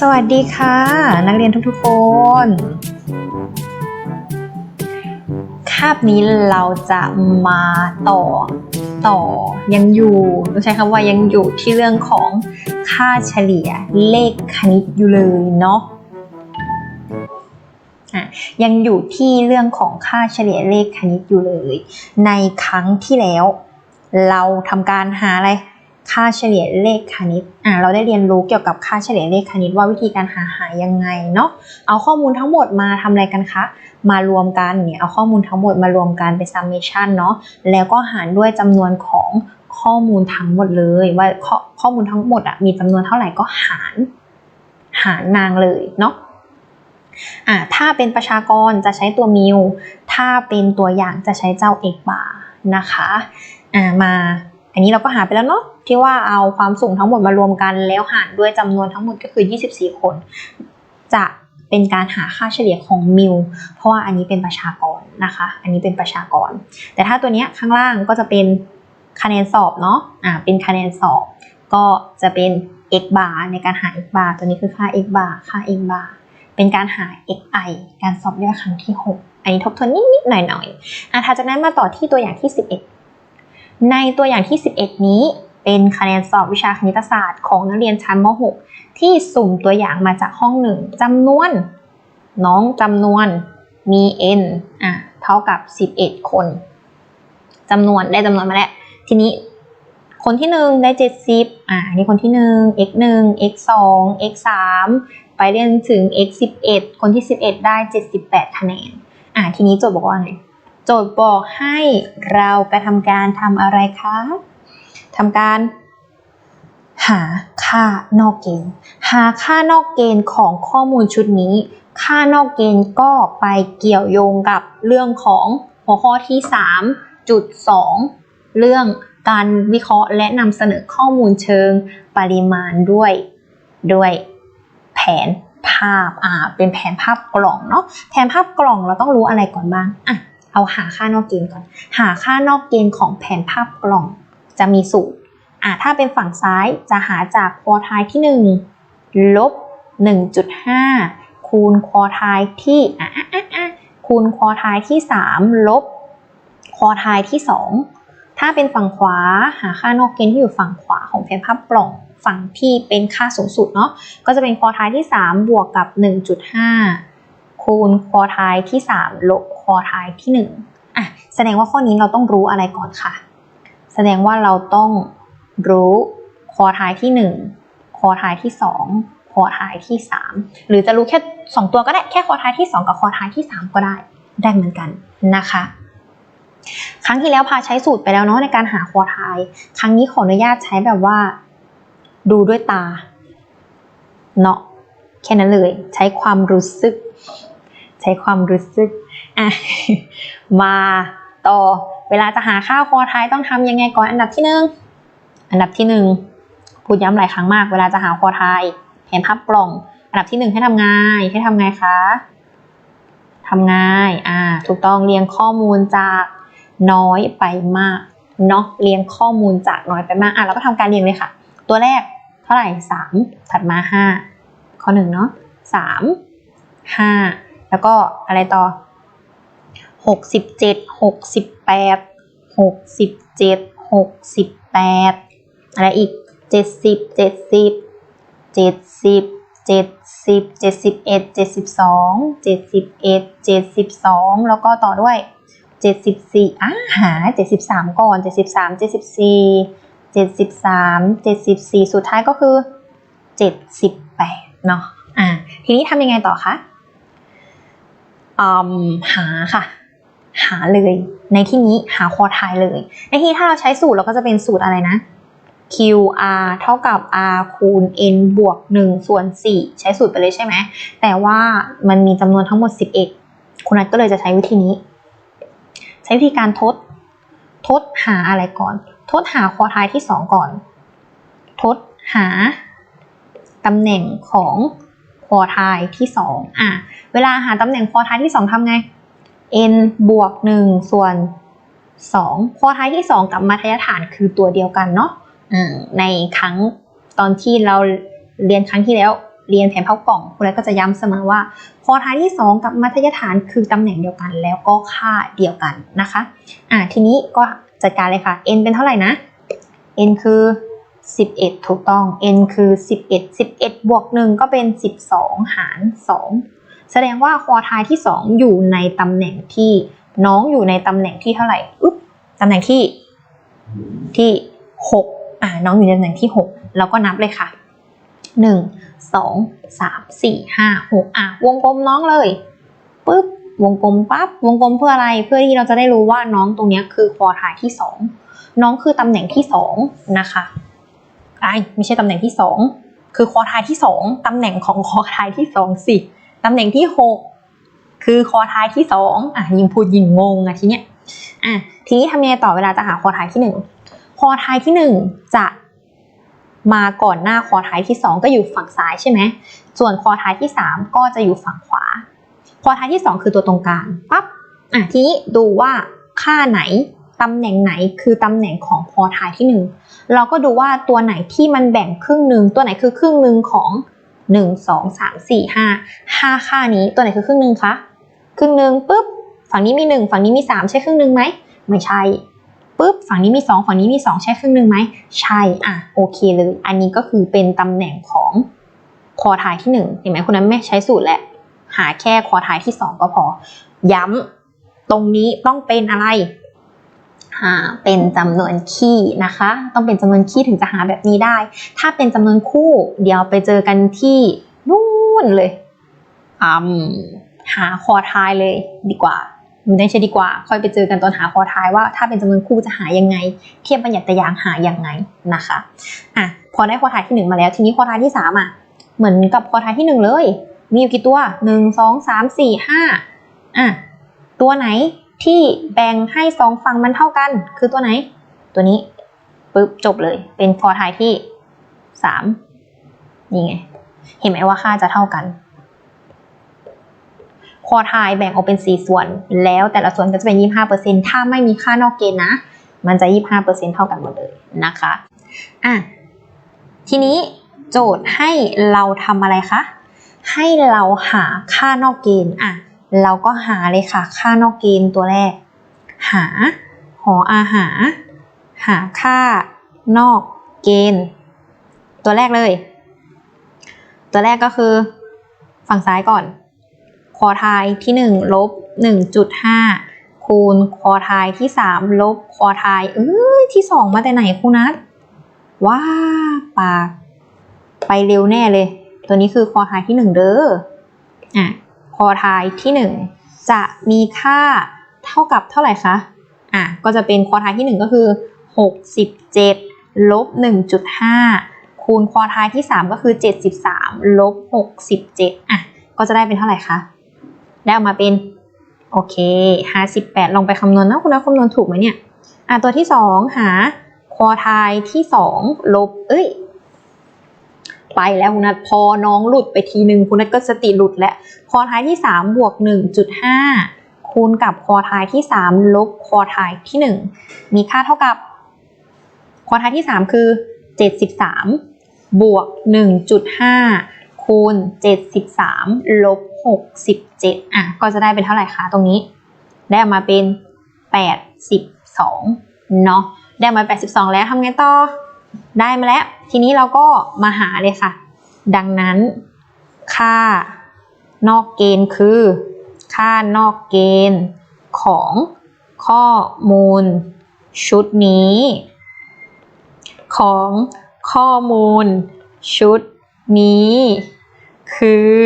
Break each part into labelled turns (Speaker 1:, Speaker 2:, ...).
Speaker 1: สวัสดีค่ะ นักเรียนทุกๆคน คาบนี้เราจะมาต่อต่อยังอยู่ต้องใช้คำว่ายังอยู่ที่เรื่องของค่าเฉลี่ยเลขคณิตอยู่เลยเนาะอะยังอยู่ที่เรื่องของค่าเฉลี่ยเลขคณิตอยู่เลย ในครั้งที่แล้ว เราทำการหาอะไร ค่าเฉลี่ยเลขคณิตอ่าเราได้เรียนรู้เกี่ยวกับค่าเฉลี่ยเลขคณิตว่าวิธีการหาหายังไงเนาะเอาข้อมูลทั้งหมดมาทำอะไรกันคะ มารวมกันเนี่ยเอาข้อมูลทั้งหมดมารวมกันเป็น summation เนาะแล้วก็หารด้วยจำนวนของข้อมูลทั้งหมดเลยว่าข้อข้อมูลทั้งหมดอะมีจำนวนเท่าไหร่ก็หาร หารนางเลยเนาะอ่าถ้าเป็นประชากรจะใช้ตัวมิวถ้าเป็นตัวอย่างจะใช้เจ้าเอกบานะคะอ่ามา อันนี้เราก็หาไปแล้วเนาะที่ว่าเอาความสูงทั้งหมดมารวมกันแล้วหารด้วยจำนวนทั้งหมดก็คือ 24 คน จะเป็นการหาค่าเฉลี่ยของมิวเพราะว่าอันนี้เป็นประชากรนะคะ อันนี้เป็นประชากร แต่ถ้าตัวเนี้ยข้างล่างก็จะเป็นคะแนนสอบเนาะอ่าเป็นคะแนนสอบ ก็จะเป็น x bar ในการหา x bar ตัวนี้คือค่า x bar ค่า x bar เป็นการหา xi การสอบย่อยครั้งที่ 6 อันนี้ทบทวนนิดๆหน่อยๆอะถัดจากนั้นมาต่อที่ตัวอย่างที่ 11 ในตัวอย่างที่ 11 นี้เป็นคะแนนสอบวิชาคณิตศาสตร์ของนักเรียนชั้นม .6 ที่สุ่มตัวอย่างมาจากห้องหนึ่งจำนวน น้องจำนวนมี n อะเท่ากับ 11 คนจำนวนได้จำนวนมาแล้ว ทีนี้คนที่หนึ่งได้ 70อะนี่คนที่หนึ่ง x 1 x 2 x 3ไปเรียนถึง x 11คนที่ 11 ได้ 78 คะแนนอะทีนี้โจทย์บอกว่าไง โจทย์บอกให้เราไปทำการทำอะไรคะทำการหาค่านอกเกณฑ์ หาค่านอกเกณฑ์ของข้อมูลชุดนี้ ค่านอกเกณฑ์ก็ไปเกี่ยวโยงกับเรื่องของหัวข้อที่ 3.2 เรื่องการวิเคราะห์และนำเสนอข้อมูลเชิงปริมาณด้วย ด้วยแผนภาพ อ่า เป็นแผนภาพกล่องเนาะ แผนภาพกล่องเราต้องรู้อะไรก่อนบ้าง อะ เอาหาค่านอกเกณฑ์ก่อน หาค่านอกเกณฑ์ของแผนภาพกล่องจะมีสูตรอะถ้าเป็นฝั่งซ้ายจะหาจากควอทายที่ 1 ลบ 1.5 คูณควอทายที่อะอะอะคูณควอทายที่ 3 ลบควอทายที่ 2 ถ้าเป็นฝั่งขวาหาค่านอกเกณฑ์ที่อยู่ฝั่งขวาของแผนภาพกล่องฝั่งที่เป็นค่าสูงสุดเนาะก็จะเป็นควอทายที่ 3 บวกกับ 1.5 คูณควอทายที่ 3 ลบควอทายที่ 1 อะ แสดงว่าข้อนี้เราต้องรู้อะไรก่อนค่ะ แสดงว่าเราต้องรู้ควอทายที่ 1 ควอทายที่ 2 ควอทายที่ 3 หรือจะรู้แค่ 2 ตัวก็ได้ แค่ควอทายที่ 2 กับควอทายที่ 3 ก็ได้ ได้เหมือนกันนะคะ ครั้งที่แล้วพาใช้สูตรไปแล้วเนาะในการหาควอทายครั้งนี้ขออนุญาตใช้แบบว่า ดูด้วยตา เนาะแค่นั้นเลย ใช้ความรู้สึก ช้ความรู้สึกอะมาต่อเวลาจะหาค่าควอทายต้องทำยังไงก่อนอันดับที่หนึ่งอันดับที่หนึ่งพูดย้ำหลายครั้งมาก เวลาจะหาควอทายแผนภาพกล่อง อันดับที่หนึ่งให้ทำไงให้ทำไงคะทำไงอ่า ถูกต้องเรียงข้อมูลจากน้อยไปมากเนาะเรียงข้อมูลจากน้อยไปมากอะเราก็ทำการเรียงเลยค่ะ ตัวแรกเท่าไหร่สามถัดมาห้าข้อหนึ่งเนาะสามห้า แล้วก็อะไรต่อหกสิบเจ็ดหกสิบแปดหกสิบเจ็ดหกสิบแปดอะไรอีกเจ็ดสิบเจ็ดสิบเจ็ดสิบเจ็ดสิบเจ็ดสิบเอ็ดเจ็ดสิบสองเจ็ดสิบเอ็ดเจ็ดสิบสองแล้วก็ต่อด้วยเจ็ดสิบสี่อะหาเจ็ดสิบสามก่อนเจ็ดสิบสามเจ็ดสิบสี่เจ็ดสิบสามเจ็ดสิบสี่สุดท้ายก็คือเจ็ดสิบแปดเนาะอ่าทีนี้ทำยังไงต่อคะ หาค่ะ หาเลย ในที่นี้หาคอทายเลย ในที่ถ้าเราใช้สูตรเราก็จะเป็นสูตรอะไรนะ QR เท่ากับ R คูณ N บวก 1 ส่วน 4 ใช้สูตรไปเลยใช่ไหม แต่ว่ามันมีจำนวนทั้งหมด 11 คุณนัทก็เลยจะใช้วิธีนี้ ใช้วิธีการทด ทดหาอะไรก่อน ทดหาคอทายที่ 2 ก่อน ทดหาตำแหน่งของ ควอทายที่2อะเวลาหาตำแหน่งควอทายที่ 2ทำไง n บวก 1 ส่วน 2 ควอทายที่ 2 กับมัธยฐานคือตัวเดียวกันเนาะในครั้งตอนที่เราเรียนครั้งที่แล้วเรียนแผนภาพกล่องครูแรกก็จะย้ำเสมอว่าคอทายที่ 2 กับมัธยฐานคือตำแหน่งเดียวกัน แล้วก็ค่าเดียวกันนะคะ อ่าทีนี้ก็จัดการเลยค่ะ n เป็นเท่าไหร่นะ n คือ 11 ถูกต้อง n คือ 11 11 บวก 1 ก็เป็น 12 หาร 2 แสดงว่าคอทายที่ 2 อยู่ในตำแหน่งที่น้องอยู่ในตำแหน่งที่เท่าไหร่อุ๊บตำแหน่งที่ที่ 6 อ่าน้องอยู่ในตำแหน่งที่ 6 แล้วก็นับเลยค่ะ 1 2 3 4 5 6 อะ วงกลมน้องเลยปุ๊บวงกลมปั๊บวงกลมเพื่ออะไรเพื่อที่เราจะได้รู้ว่าน้องตรงนี้คือคอทายที่ 2 น้องคือตำแหน่งที่ 2 นะคะ ไอ้ไม่ใช่ตำแหน่งที่2คือคอทายที่2ตำแหน่งของคอทายที่2สิตำแหน่งที่6คือคอทายที่2อะยิงพูดยิงงงอะทีเนี้ยอะทีนี้ทำยังไงต่อเวลาจะหาคอทายที่1คอทายที่1จะมาก่อนหน้าคอท้ายที่2ก็อยู่ฝั่งซ้ายใช่ไหม ส่วนคอท้ายที่3ก็จะอยู่ฝั่งขวา คอท้ายที่2คือตัวตรงกลางปั๊บ อะทีนี้ดูว่าค่าไหน ตำแหน่งไหนคือตำแหน่งของคอทายที่ 1 เราก็ดูว่าตัวไหนที่มันแบ่งครึ่งหนึ่งตัวไหนคือครึ่งหนึ่งของ 1 2 3 4 5 5 ค่านี้ตัวไหนคือครึ่งหนึ่งคะครึ่งหนึ่งปุ๊บฝั่งนี้มี 1 ฝั่งนี้มี 3 ใช่ครึ่งหนึ่งไหมไม่ใช่ปุ๊บฝั่งนี้มี 2 ฝั่งนี้มี 2 ใช่ครึ่งหนึ่งไหมใช่อะโอเคเลย อันนี้ก็คือเป็นตำแหน่งของคอทายที่ 1 เห็นไหมคนนั้นไม่ใช้สูตรแหละ หาแค่คอทายที่ 2 ก็พอ ย้ำตรงนี้ต้องเป็นอะไร หาเป็นจำนวนคี่นะคะ ต้องเป็นจำนวนคี่ถึงจะหาแบบนี้ได้ ถ้าเป็นจำนวนคู่เดี๋ยวไปเจอกันที่นู่นเลยอืมหาคอท้ายเลยดีกว่าไม่ใช่ดีกว่า ค่อยไปเจอกันตอนหาคอท้ายว่า ถ้าเป็นจำนวนคู่จะหายังไง เทียบบัญญัติยางหายังไงนะคะอะพอได้คอท้ายที่หนึ่งมาแล้ว ทีนี้คอท้ายที่สามอะเหมือนกับคอท้ายที่หนึ่งเลย มีอยู่กี่ตัวหนึ่งสองสามสี่ห้าอะตัวไหน ที่แบ่งให้สองฝั่งมันเท่ากัน คือตัวไหน ตัวนี้ปึ๊บจบเลยเป็นคอทายที่สามนี่ไง เห็นไหมว่าค่าจะเท่ากันคอทายแบ่งออกเป็น 4 ส่วน แล้วแต่ละส่วนก็จะเป็น 25%ถ้าไม่มีค่านอกเกณฑ์นะ มันจะ 25%เท่ากันหมดเลยนะคะอะทีนี้โจทย์ให้เราทำอะไรคะ ให้เราหาค่านอกเกณฑ์อะ เราก็หาเลยค่ะ ค่านอกเกณฑ์ตัวแรก หา หออาหา หาค่านอกเกณฑ์ ตัวแรกเลย ตัวแรกก็คือ ฝั่งซ้ายก่อน คอทายที่ 1 ลบ 1.5 คูณคอทายที่ 3 ลบคอทายเอ้ยที่ 2 มาแต่ไหนครูนัทว้าปากไปเร็วแน่เลย ตัวนี้คือคอทายที่ 1 เด้ออะ คอทายที่ 1 จะมีค่าเท่ากับเท่าไหร่คะ อะ ก็จะเป็นคอทายที่ 1 ก็คือ 67 ลบ 1.5 คูณคอทายที่ 3 ก็คือ 73 ลบ 67 อะ ก็จะได้เป็นเท่าไหร่คะ ได้ออกมาเป็น โอเคห้าสิบแปดลองไปคำนวณนะคุณนะคำนวณถูกไหมเนี่ย อะ ตัวที่สองหาควอทายที่สองลบ เอ้ย ไปแล้วคุณนัทพอน้องหลุดไปทีหนึ่งคุณนัทก็สติหลุดแล้วคอทายที่สามบวกหนึ่งจุดห้าคูณกับคอทายที่สามลบคอทายที่หนึ่งมีค่าเท่ากับคอทายที่สามคือเจ็ดสิบสามบวกหนึ่งจุดห้าคูณ 73 ลบ 67 อะ ก็จะได้เป็นเท่าไหร่คะตรงนี้ ได้ออกมาเป็น 82 เนาะได้มา 82 แล้วทำไงต่อ ได้มาแล้ว ทีนี้เราก็มาหาเลยค่ะ ดังนั้น ค่านอกเกณฑ์คือ ค่านอกเกณฑ์ของข้อมูลชุดนี้ ของข้อมูลชุดนี้ คือ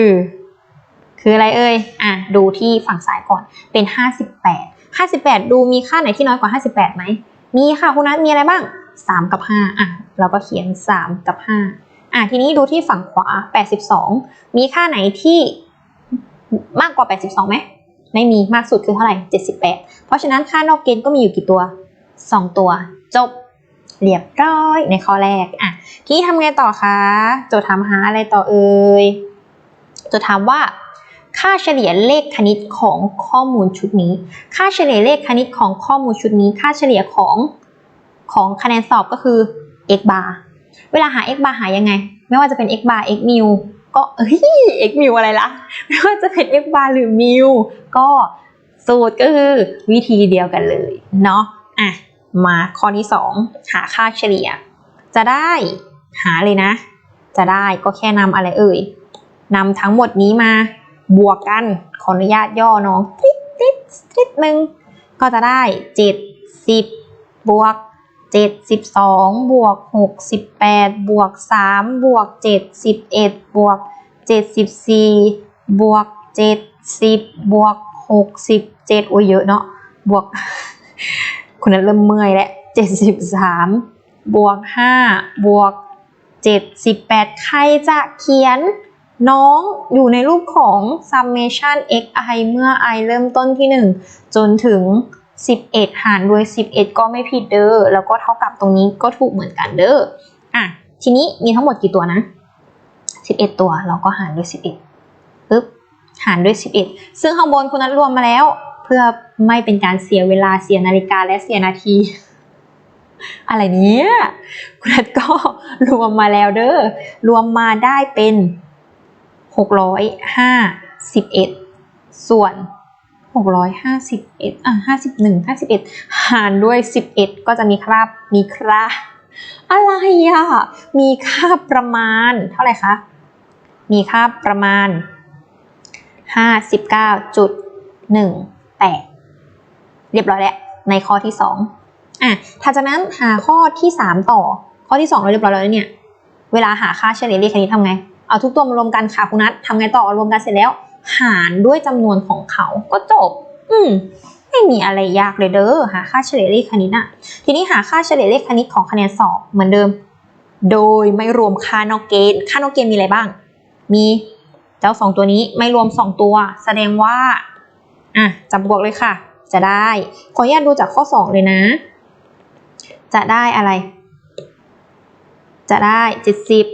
Speaker 1: คืออะไรเอ่ยอะดูที่ฝั่งซ้ายก่อนเป็น 58 58 ดูมีค่าไหนที่น้อยกว่า 58ไหมมีค่ะคุณนัทมีอะไรบ้าง 3 กับ 5 อะ เราก็เขียน 3 กับ 5 อะ ทีนี้ดูที่ฝั่งขวา 82 มีค่าไหนที่มากกว่า 82ไหม ไม่มีมากสุดคือเท่าไหร่ 78 เพราะฉะนั้นค่านอกเกณฑ์ก็มีอยู่กี่ตัว 2 ตัว จบ เรียบร้อยในข้อแรก อะ ทีนี้ทำไงต่อคะ โจทย์ถามหาอะไรต่อเอ่ย โจทย์ถามว่าค่าเฉลี่ยเลขคณิตของข้อมูลชุดนี้ ค่าเฉลี่ยเลขคณิตของข้อมูลชุดนี้ ค่าเฉลี่ยของ ของคะแนนสอบก็คือ x bar เวลาหา x bar หายังไง ไม่ว่าจะเป็น x bar x new ก็เอ้ย x มิวอะไรล่ะ ไม่ว่าจะเป็น f bar หรือมิวก็สูตรก็คือวิธีเดียวกันเลยเนาะอะมาข้อที่ 2 หาค่าเฉลี่ย จะได้หาเลยนะ จะได้ก็แค่นำอะไรเอ่ยนำทั้งหมดนี้มาบวกกันขออนุญาตย่อน้องติ๊ดติ๊ดติ๊ดหนึ่งก็จะได้70บวก 72บวก68บวก3บวก71บวก74บวก70บวก67โอ้ยเยอะเนาะบวกคุณนั้นเริ่มเมื่อยแล้ว73บวก5บวก78 ใครจะเขียนน้องอยู่ในรูปของ summation xi เมื่อ i เริ่มต้นที่ 1 จนถึง 11 หารด้วย 11 ก็ไม่ผิดเด้อ แล้วก็เท่ากับตรงนี้ก็ถูกเหมือนกันเด้อ อะ ทีนี้มีทั้งหมดกี่ตัวนะ 11 ตัว เราก็หารด้วย 11ปึ๊บ หารด้วย 11 ซึ่งข้างบนคุณนัดรวมมาแล้ว เพื่อไม่เป็นการเสียเวลา เสียนาฬิกา และเสียนาที อะไรเนี้ย คุณนัดก็รวมมาแล้วเด้อ รวมมาได้เป็น651ส่วน 651อะ51 51 หารด้วย 11 ก็จะมีคราบมีคราบอะไรอะ มีค่าประมาณเท่าไหร่คะ มีค่าประมาณ 59.18 เรียบร้อยแล้ว ในข้อที่ 2อะถ้าจากนั้นหาข้อที่ 3 ต่อ ข้อที่ 2 เราเรียบร้อยแล้วเนี่ย เวลาหาค่าเฉลี่ยเลขคณิตทำไง เอาทุกตัวมารวมกันค่ะคุณนัททำไงต่อรวมกันเสร็จแล้ว หารด้วยจำนวนของเขาก็จบ อืมไม่มีอะไรยากเลยเด้อหาค่าเฉลี่ยเลขคณิตอะทีนี้หาค่าเฉลี่ยเลขคณิตของคะแนนสอบเหมือนเดิม โดยไม่รวมค่านอกเกณฑ์ค่านอกเกณฑ์มีอะไรบ้าง มีเจ้าสองตัวนี้ไม่รวมสองตัว แสดงว่าอะจับบวกเลยค่ะ จะได้ขออนุญาตดูจากข้อสองเลยนะ จะได้อะไร จะได้เจ็ดสิบ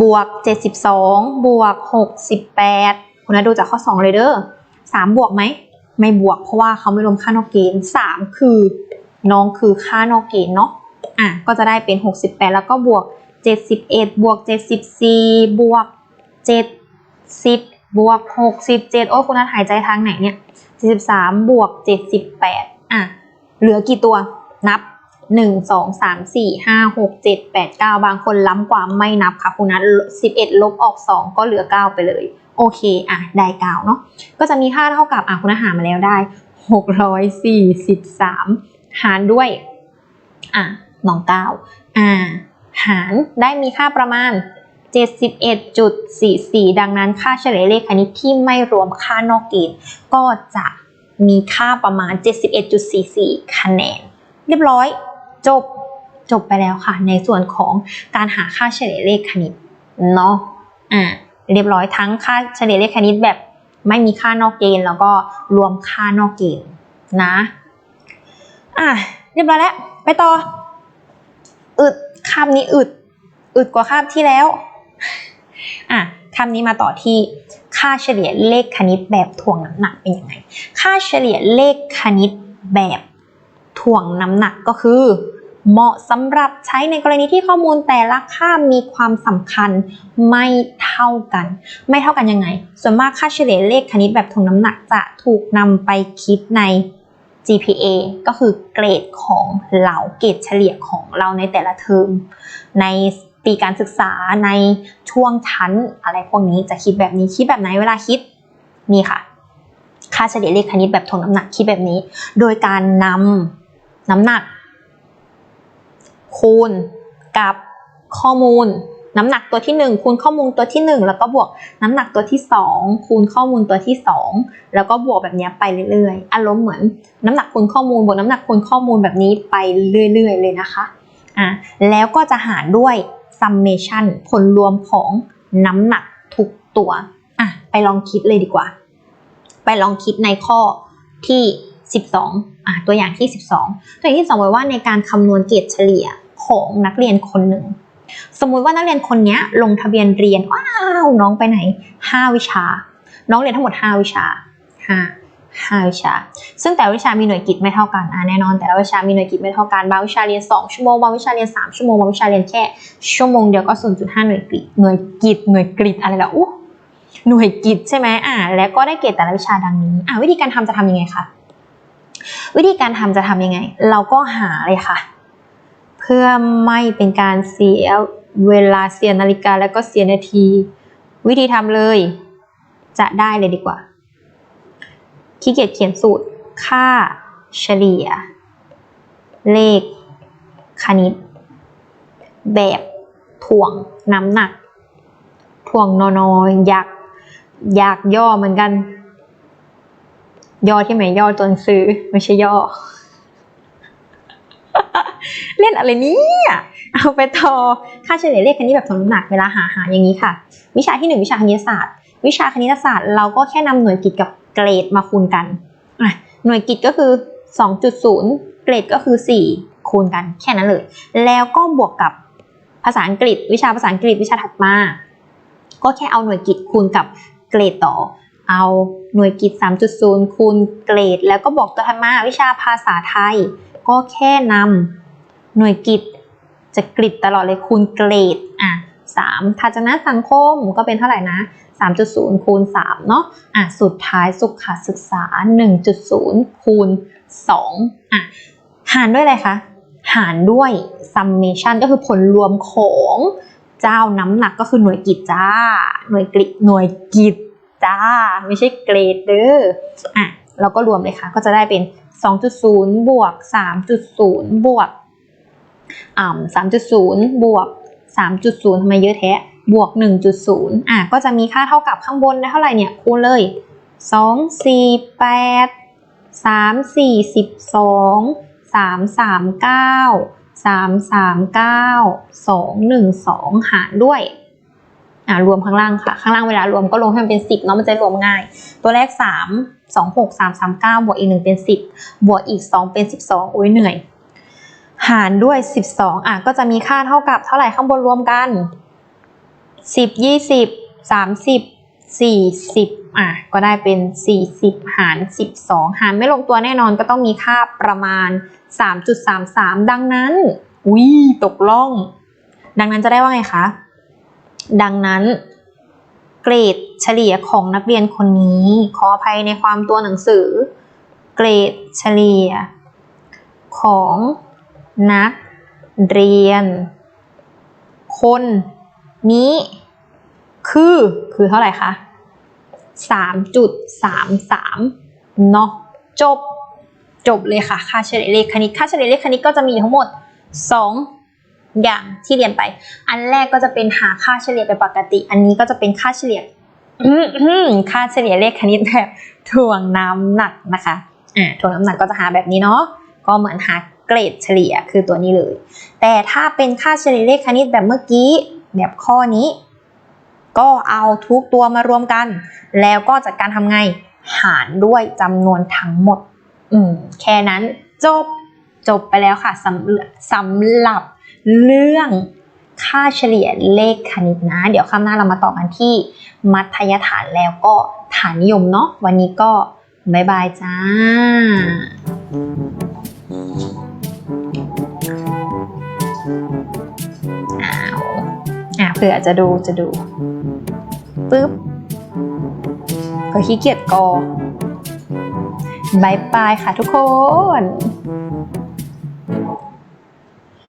Speaker 1: บวกเจ็ดสิบสองบวกหกสิบแปดคุณนะดูจากข้อสองเลยเด้อสามบวกไหม ไม่บวกเพราะว่าเขาไม่รวมค่านอกเกณฑ์สามคือน้องคือค่านอกเกณฑ์เนาะ อะ ก็จะได้เป็นหกสิบแปดแล้วก็บวกเจ็ดสิบเอ็ดบวกเจ็ดสิบสี่บวกเจ็ดสิบบวกหกสิบเจ็ดโอ้คุณนัทหายใจทางไหนเนี่ยเจ็ดสิบสามบวกเจ็ดสิบแปดอะ เหลือกี่ตัว นับ หนึ่งสองสามสี่ห้าหกเจ็ดแปดเก้าบางคนล้ำกว่าไม่นับค่ะคุณนัทสิบเอ็ดลบออกสองก็เหลือเก้าไปเลย โอเคอะได้เก้าเนาะก็จะมีค่าเท่ากับอะคุณนัทหามาแล้วได้หกร้อยสี่สิบสามหารด้วยอะน้องเก้าอ่าหารได้มีค่าประมาณ 71.44 ดังนั้นค่าเฉลี่ยเลขคณิตที่ไม่รวมค่านอกเกณฑ์ก็จะมีค่าประมาณ 71.44 คะแนน เรียบร้อย จบจบไปแล้วค่ะ ในส่วนของการหาค่าเฉลี่ยเลขคณิตเนาะอ่าเรียบร้อยทั้งค่าเฉลี่ยเลขคณิตแบบไม่มีค่านอกเกณฑ์แล้วก็รวมค่านอกเกณฑ์นะอะเรียบร้อยแล้ว ไปต่อ อึดคาบนี้อึด อึดกว่าคาบที่แล้วอะคำนี้มาต่อที่ค่าเฉลี่ยเลขคณิตแบบถ่วงน้ำหนักเป็นยังไง ค่าเฉลี่ยเลขคณิตแบบถ่วงน้ำหนักก็คือ เหมาะสำหรับใช้ในกรณีที่ข้อมูลแต่ละค่ามีความสำคัญไม่เท่ากัน ไม่เท่ากันยังไง ส่วนมากค่าเฉลี่ยเลขคณิตแบบถ่วงน้ำหนักจะถูกนำไปคิดใน GPA ก็คือเกรดของเราเกรดเฉลี่ยของเราในแต่ละเทอมในปีการศึกษาในช่วงชั้นอะไรพวกนี้จะคิดแบบนี้คิดแบบไหนเวลาคิดนี่ค่ะ ค่าเฉลี่ยเลขคณิตแบบถ่วงน้ำหนักคิดแบบนี้ โดยการนำน้ำหนัก คูณกับข้อมูล น้ำหนักตัวที่ 1 คูณข้อมูลตัวที่ 1 แล้วก็บวกน้ำหนักตัวที่ 2 คูณข้อมูลตัวที่ 2 แล้วก็บวกแบบนี้ไปเรื่อยๆ อารมณ์เหมือนน้ำหนักคูณข้อมูลบวกน้ำหนักคูณข้อมูลแบบนี้ไปเรื่อยๆ เลยนะคะอะแล้วก็จะหารด้วย summation ผลรวมของน้ำหนักทุกตัวอะไปลองคิดเลยดีกว่า ไปลองคิดในข้อที่ 12อะตัวอย่างที่ 12 ตัวอย่างที่ 2ไว้ว่าในการคำนวณเกรดเฉลี่ย ของนักเรียนคนหนึ่ง สมมุติว่านักเรียนคนนี้ลงทะเบียนเรียน ว้าว น้องไปไหน 5 วิชา น้องเรียนทั้งหมด 5 วิชาห้าวิชา ซึ่งแต่วิชามีหน่วยกิจไม่เท่ากันอะแน่นอน แต่ละวิชามีหน่วยกิจไม่เท่ากัน บางวิชาเรียน 2 ชั่วโมง บางวิชาเรียน 3 ชั่วโมง บางวิชาเรียนแค่ ชั่วโมงเดียวก็ 0.5 หน่วยกิจ หน่วยกิจ หน่วยกริดอะไรละอู้หน่วยกิจใช่ไหมอะแล้วก็ได้เกรดแต่ละวิชาดังนี้ อะวิธีการทำจะทำยังไงคะ วิธีการทำจะทำยังไง เราก็หาเลยค่ะ เพื่อไม่เป็นการเสียเวลาเสียนาฬิกาแล้วก็เสียนาที วิธีทำเลย จะได้เลยดีกว่าขี้เกียจเขียนสูตรค่าเฉลี่ย เลข คณิต แบบถ่วงน้ำหนัก ถ่วงนอนๆอยากอยากย่อเหมือนกัน ย่อที่ไหนย่อตัวหนังสือไม่ใช่ย่อ เล่นอะไรเนี่ยเอาไปทอค่าเฉลี่ยเลขคณิตแบบถ่วงน้ำหนักเวลาหาหาอย่างนี้ค่ะ วิชาที่หนึ่งวิชาคณิตศาสตร์ วิชาคณิตศาสตร์ เราก็แค่นำหน่วยกิจกับเกรดมาคูณกันอะหน่วยกิจก็คือ 2.0 เกรดก็คือ 4 คูณกันแค่นั้นเลย แล้วก็บวกกับภาษาอังกฤษ วิชาภาษาอังกฤษวิชาถัดมา ก็แค่เอาหน่วยกิจคูณกับเกรดต่อเอาหน่วยกิจ 3.0 คูณเกรด แล้วก็บอกตัวถัดมาวิชาภาษาไทย ก็แค่นำ หน่วยกิจจะกริดตลอดเลยคูณเกรดอะสามทัศนะสังคมก็เป็นเท่าไหร่นะ 3.0 คูณ3เนาะอะสุดท้ายสุขศึกษา 1.0 คูณ2อะหารด้วยอะไรคะ หารด้วย summation ก็คือผลรวมของเจ้าน้ำหนักก็คือหน่วยกิจจ้า หน่วยกริหน่วยกิจจ้า ไม่ใช่เกรดเด้ออะเราก็รวมเลยค่ะ ก็จะได้เป็น 2.0 บวก 3.0 บวก 3.0 บวก 3.0ทำไมเยอะแท้บวก 1.0อะก็จะมีค่าเท่ากับข้างบนได้เท่าไหร่เนี่ยคูณเลย 2 4 8 3 4 12 3 3 9 3 3 9 2 1 2 หารด้วยอ่ารวมข้างล่างค่ะ ข้างล่างเวลารวมก็ลงให้มันเป็น 10เนาะมันจะรวมง่าย ตัวแรก 3 2 6 3 3 9 บวกอีก 1 เป็น 10 บวกอีก 2 เป็น 12 โอ้ยเหนื่อย หารด้วย 12 อะก็จะมีค่าเท่ากับเท่าไหร่ข้างบนรวมกัน 10 20 30 40 อะก็ได้เป็น 40 หาร 12 หารไม่ลงตัวแน่นอนก็ต้องมีค่าประมาณ 3.33 ดังนั้นอุ้ยตกล่อง ดังนั้นจะได้ว่าไงคะ ดังนั้น เกรดเฉลี่ยของนักเรียนคนนี้ ขออภัยในความตัวหนังสือ เกรดเฉลี่ยของ นักเรียน คนนี้ คือคือเท่าไหร่คะ3.33เนาะจบ จบเลยค่ะ ค่าเฉลี่ยเลขคณิต ค่าเฉลี่ยเลขคณิตก็จะมีทั้งหมด 2 อย่างที่เรียนไป อันแรกก็จะเป็นหาค่าเฉลี่ยเป็นปกติ อันนี้ก็จะเป็นค่าเฉลี่ยค่าเฉลี่ยเลขคณิตแบบถ่วงน้ำหนักนะคะ อ่าถ่วงน้ำหนักก็จะหาแบบนี้เนาะ ก็เหมือนหา เกรดเฉลี่ยคือตัวนี้เลย แต่ถ้าเป็นค่าเฉลี่ยเลขคณิตแบบเมื่อกี้แบบข้อนี้ ก็เอาทุกตัวมารวมกัน แล้วก็จัดการทำไงหารด้วยจำนวนทั้งหมด อืมแค่นั้นจบจบไปแล้วค่ะสำหรับสำหรับเรื่องค่าเฉลี่ยเลขคณิตนะ เดี๋ยวข้างหน้าเรามาต่อกันที่มัธยฐานแล้วก็ฐานนิยมเนาะวันนี้ก็บายบายจ้า เผื่อจะดูจะดูปึ๊บก็ขี้เกียจกอบายบายค่ะทุกคน